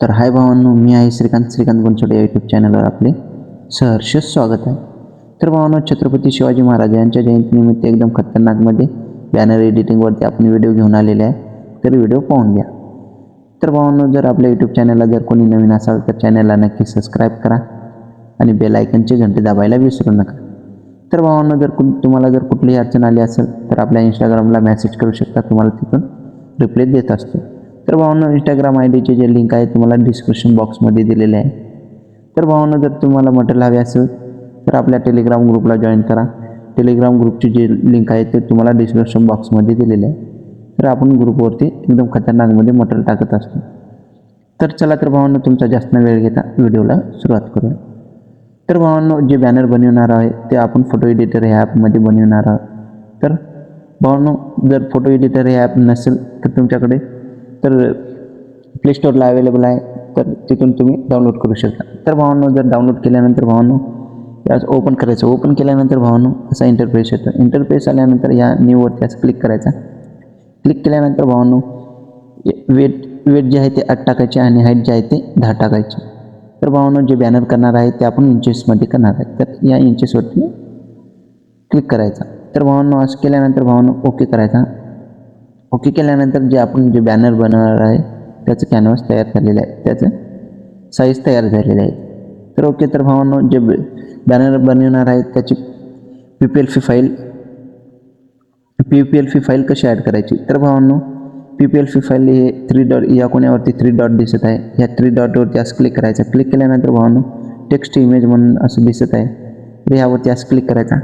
तर हाय भावांनो मी आहे श्रीकांत. श्रीकांत बनसोडे या यूट्यूब चॅनलवर आपले सहर्ष स्वागत आहे. तर भावांनो छत्रपती शिवाजी महाराज यांच्या जयंतीनिमित्त एकदम खतरनाकमध्ये बॅनर एडिटिंगवरती आपण व्हिडिओ घेऊन आलेले आहे. तर व्हिडिओ पाहून घ्या. तर भावांनो जर आपल्या यूट्यूब चॅनलला जर कोणी नवीन असाल तर चॅनलला नक्की सबस्क्राईब करा आणि बेल घंटे दाबायला विसरू नका. तर भावांनो जर कु तुम्हाला जर कुठलीही अडचण आली असेल तर आपल्या इंस्टाग्रामला मेसेज करू शकता. तुम्हाला तिथून रिप्लाय देत असतो. तर भावांना इंस्टाग्राम आय डीचे जे लिंक आहे तुम्हाला डिस्क्रिप्शन बॉक्समध्ये दिलेले आहे. तर भावांना जर तुम्हाला मटेरियल हवे असेल तर आपल्या टेलिग्राम ग्रुपला जॉईन करा. टेलिग्राम ग्रुपची जे लिंक आहे ते तुम्हाला डिस्क्रिप्शन बॉक्समध्ये दिलेले आहे. तर आपण ग्रुपवरती एकदम खतरनाकमध्ये मटेरियल टाकत असतो. तर चला तर भावांना तुमचा जास्त वेळ घेता व्हिडिओला सुरुवात करूया. तर भावांनो जे बॅनर बनवणार आहे ते आपण फोटो एडिटर ह्या ॲपमध्ये बनवणार आहोत. तर भावांनो जर फोटो एडिटर हे ॲप नसेल तर तुमच्याकडे तर प्ले स्टोअरला अवेलेबल आहे. तर तिथून तुम्ही डाउनलोड करू शकता. तर भावांनो जर डाउनलोड केल्यानंतर भावांनो यास ओपन करायचं. ओपन केल्यानंतर भावांनो असा इंटरफेस येतो. इंटरफेस आल्यानंतर या न्यूवरती असं क्लिक करायचा. क्लिक केल्यानंतर भावांनो वेट वेट जे आहे ते आठ टाकायचे आणि हाईट जे आहे ते दहा टाकायचे. तर भावांनो जे बॅनर करणार आहे ते आपण इंचेसमध्ये करणार आहे. तर या इंचेसवरती क्लिक करायचा. तर भावांनो असं केल्यानंतर भावांनो ओके करायचा. ओके केल्यानंतर जे आपण जे बॅनर बनवणार आहे त्याचं कॅनव्हास तयार झालेलं आहे. त्याचं साईज तयार झालेलं आहे. तर ओके तर भावांनो जे बॅनर बनवणार आहे त्याची P P L fee file P P L fee file कशी ॲड करायची? तर भावांनो P P L fee file हे थ्री डॉट या कोण्यावरती थ्री डॉट दिसत आहे. ह्या थ्री डॉटवरती असं क्लिक करायचं. क्लिक केल्यानंतर भावांनो टेक्स्ट इमेज म्हणून असं दिसत आहे. तर ह्यावरती असं क्लिक करायचा.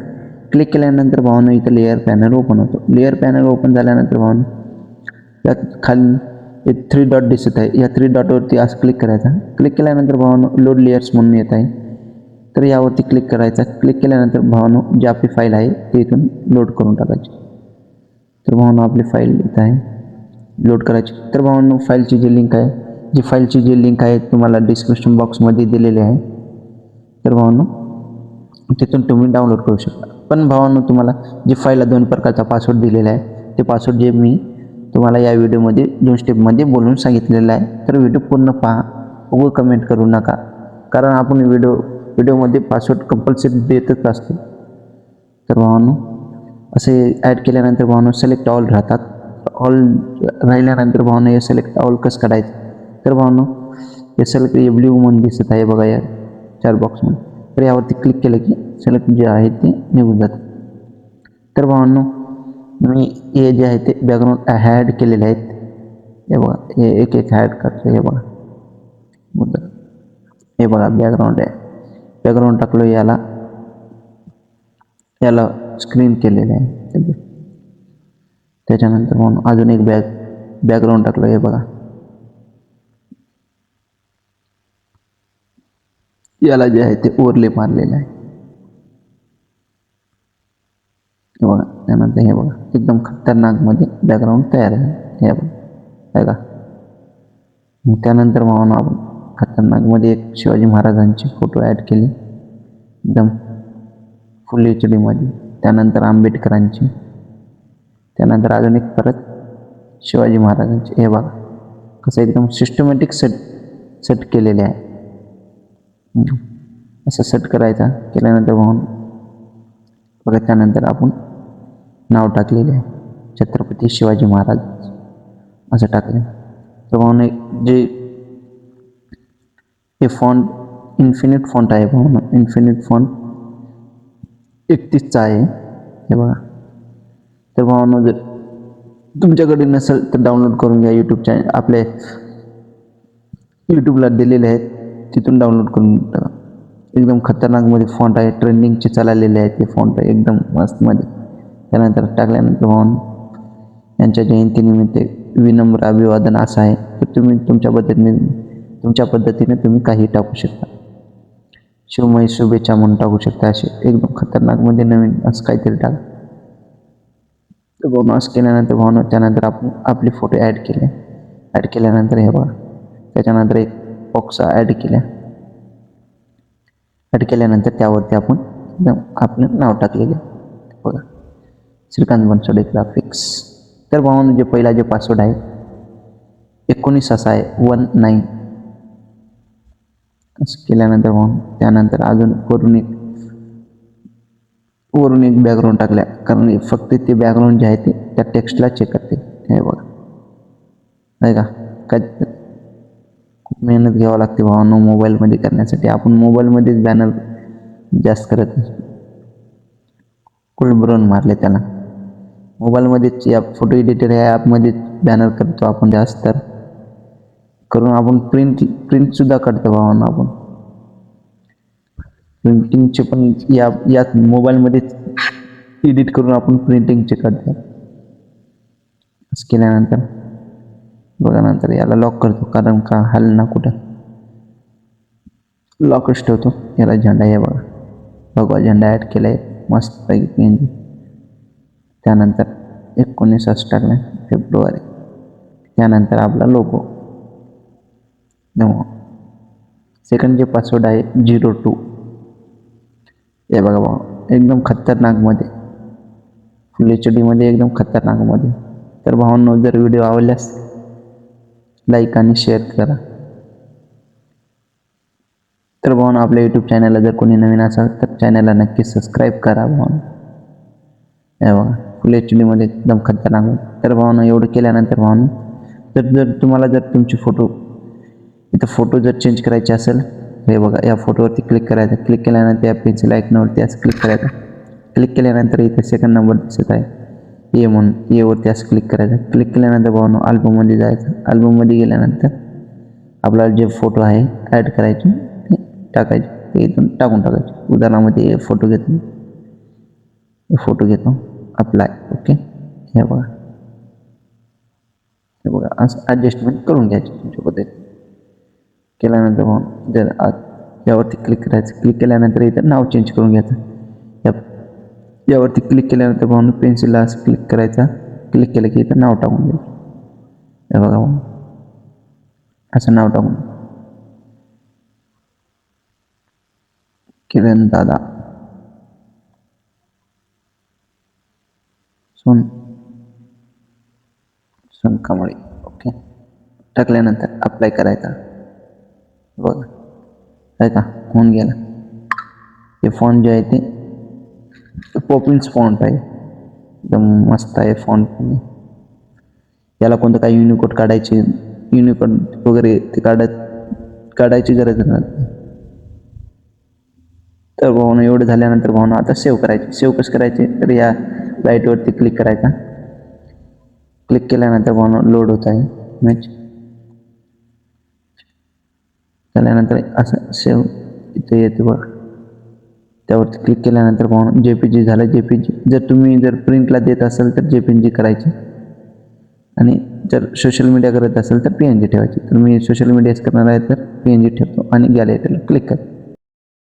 क्लिक केल्यानंतर भावांनो इथं लेअर पॅनल ओपन होतो. लेअर पॅनल ओपन झाल्यानंतर भावांनो यात खाली थ्री डॉट दिसत आहे. या थ्री डॉटवरती असं क्लिक करायचा. क्लिक केल्यानंतर भावांनो लोड लेयर्स म्हणून येत आहे. तर यावरती क्लिक करायचा. क्लिक केल्यानंतर भावांनो जी आपली फाईल आहे, ती इथून लोड करून टाकायची. तर भावांनो आपली फाईल इथं आहे लोड करायची. तर भावांनो फाईलची जी लिंक आहे, जी फाईलची जी लिंक आहे, तुम्हाला डिस्क्रिप्शन बॉक्समध्ये दिलेली आहे. तर भावांनो तिथून तुम्ही डाउनलोड करू शकता. पण भावांनो तुम्हाला जे फाईलला दोन प्रकारचा पासवर्ड दिलेला आहे ते पासवर्ड जे मी तुम्हाला या व्हिडिओमध्ये दोन स्टेपमध्ये बोलून सांगितलेलं आहे. तर व्हिडिओ पूर्ण पहा. उगं कमेंट करू नका. कारण आपण व्हिडिओ व्हिडिओमध्ये पासवर्ड कंपल्सरी देतच असतो. तर भावांनो असे ॲड केल्यानंतर भावांनो सिलेक्ट ऑल राहतात. ऑल राहिल्यानंतर भावांनो हे सिलेक्ट ऑल कसं काढायचं? तर भावांनो हे सिलेक्ट ए ब्ल्यू म्हणून दिसत आहे बघा या चार बॉक्समध्ये तर यावरती क्लिक केलं की सिलेक्ट जे आहे ते निघून जातं. तर भावांनो मी हे जे आहे ते बॅकग्राऊंड हॅड केलेले आहेत. हे बघा हे एक एक हॅड करतो हे बघा. मुद्दा हे बघा बॅकग्राऊंड आहे. बॅकग्राऊंड टाकलो याला. याला स्क्रीन केलेलं आहे. त्याच्यानंतर म्हणून अजून एक बॅक बॅकग्राऊंड टाकलं हे बघा. याला जे आहे ते ओरले मारलेलं आहे. हे बघा त्यानंतर हे बघा एकदम खतरनाकमध्ये बॅकग्राऊंड तयार आहे. हे बघा हे मग त्यानंतर म्हणून आपण खतरनाकमध्ये एक शिवाजी महाराजांची फोटो ॲड केली. एकदम फुल एच डीमध्ये त्यानंतर आंबेडकरांची. त्यानंतर अजून एक परत शिवाजी महाराजांची. हे बघा कसं एकदम सिस्टमॅटिक सेट सेट केलेले आहे. असं सेट करायचा, केल्यानंतर म्हणून बघा, त्यानंतर आपण नाव टाकलेले आहे, छत्रपती शिवाजी महाराज, असं टाकले. तर एक जे हे फॉन्ट इन्फिनिट फॉन्ट आहे म्हणून इन्फिनिट फॉन्ट एकतीसचा आहे. हे बघा. तर भावांनो जर तुमच्याकडे नसेल तर डाउनलोड करून घ्या यूट्यूब चॅनल आपले यूट्यूबला दिलेले आहेत. तिथून डाउनलोड करून टाका एकदम खतरनाकमध्ये फॉन्ट आहे ट्रेंडिंगचे चाललेले आहेत ते फॉन्ट आहे एकदम मस्तमध्ये त्यानंतर टाकल्यानंतर भाऊन यांच्या जयंतीनिमित्त विनम्र अभिवादन असं आहे तर तुम्ही तुमच्या पद्धतीने तुमच्या पद्धतीने तुम्ही काही टाकू शकता. शिवमयी शुभेच्छा म्हणून टाकू शकता असे. एकदम खतरनाकमध्ये नवीन असं काहीतरी टाका. तर भाऊन असं केल्यानंतर भाऊन त्यानंतर आपण आपले फोटो ॲड केले. ॲड केल्यानंतर हे बघा. त्याच्यानंतर एक बॉक्स ॲड केल्या. ॲड केल्यानंतर त्यावरती आपण आपलं नाव टाकलेले. बघा. श्रीकांत बनसोडे ग्राफिक्स तर भावानं जे पहिला जे पासवर्ड आहे एकोणीस असा आहे वन नाईन असं केल्यानंतर मग त्यानंतर अजून वरून एक वरून एक बॅकग्राऊंड टाकल्या. कारण फक्त ते बॅकग्राऊंड जे आहे ते त्या टेक्स्टला चेक करते. हे बघा. नाही का? काय मेहनत घ्यावं लागते भावांनो मोबाईलमध्ये करण्यासाठी. आपण मोबाईलमध्येच बॅनर जास्त करत असतो मारले त्याला. मोबाईलमध्येच या फोटो एडिटर या ॲपमध्येच बॅनर करतो आपण जास्त तर. करून आपण प्रिंट प्रिंटसुद्धा करतो भावांना आपण. प्रिंटिंगचे पण या याच मोबाईलमध्येच एडिट करून आपण प्रिंटिंगचे करतो. केल्यानंतर. बघा नंतर याला लॉक करतो. कारण का? हल ना कुठं? लॉकच ठेवतो. याला झेंडा आहे बघा. भगवा झेंडा ॲड केला आहे मस्त पैकी त्यानंतर एकोणीस असं फेब्रुवारी. त्यानंतर आपला लोगो सेकंड जे पासवर्ड आहे झिरो टू हे बघा भाऊ. एकदम खतरनाकमध्ये फुल एच डीमध्ये एकदम खतरनाकमध्ये तर भावांनो जर व्हिडिओ आवडल्यास लाईक आणि शेअर करा. तर भाऊन आपल्या यूट्यूब चॅनलला जर कोणी नवीन असाल तर चॅनलला नक्की सबस्क्राईब करा भाऊन हे बघा फुल एच डीमध्ये एकदम खतरनाक तर भावांनो एवढं केल्यानंतर भावांनो तर जर तुम्हाला जर तुमचे फोटो इथं फोटो जर चेंज करायचे असेल हे बघा या फोटोवरती क्लिक करायचं. क्लिक केल्यानंतर या पेन्सिल आयकनवरती असं क्लिक करायचं. क्लिक केल्यानंतर इथे सेकंड नंबर दिसत आहे. ए म्हणून एवरती असं क्लिक करायचं. क्लिक केल्यानंतर भावनो अल्बममध्ये जायचं. अल्बममध्ये गेल्यानंतर आपला जे फोटो आहे ॲड करायचे ते टाकायचे. ते इथून टाकून टाकायचे. उदाहरणामध्ये फोटो घेतो. हे फोटो घेतो. अप्लाय ओके हे बघा. हे बघा. असं ॲडजस्टमेंट करून घ्यायचे तुमच्या पद्धतीने. केल्यानंतर मग जर यावरती क्लिक करायचं. क्लिक केल्यानंतर इथं नाव चेंज करून घ्यायचं. यावरती क्लिक केल्यानंतर म्हणून पेन्सिलला असं क्लिक करायचा. क्लिक केलं की इथं नाव टाकून द्यायचं हे बघा भाऊ असं नाव टाकून. किरण दादा. सोन. सोन कांबळे ओके टाकल्यानंतर अप्लाय करायचा. बघा. आहे का? होऊन गेला. हे फोन जे आहे ते पॉपिन्स फॉन्ट आहे. एकदम मस्त आहे फॉन्ट पण. याला कोणतं काही युनिकोड काढायचे युनिकोड वगैरे ते काढत काढायची गरज नाही. तर भावना एवढं झाल्यानंतर भावना आता सेव्ह करायची. सेव्ह कसं करायचे? तर या लाईटवरती क्लिक करायचा. क्लिक केल्यानंतर भावना लोड होत आहे. मॅच झाल्यानंतर असं सेव इथे येते बघ. त्यावरती क्लिक केल्यानंतर पाहून जे पी जी झालं. जे पी जी जर तुम्ही जर प्रिंटला देत असाल तर जे पी जी करायची. आणि जर सोशल मीडिया करत असेल तर पी एन जी ठेवायची. तर मी सोशल मीडियाच करणार आहे तर पी एन जी ठेवतो आणि गॅलरीला क्लिक करतो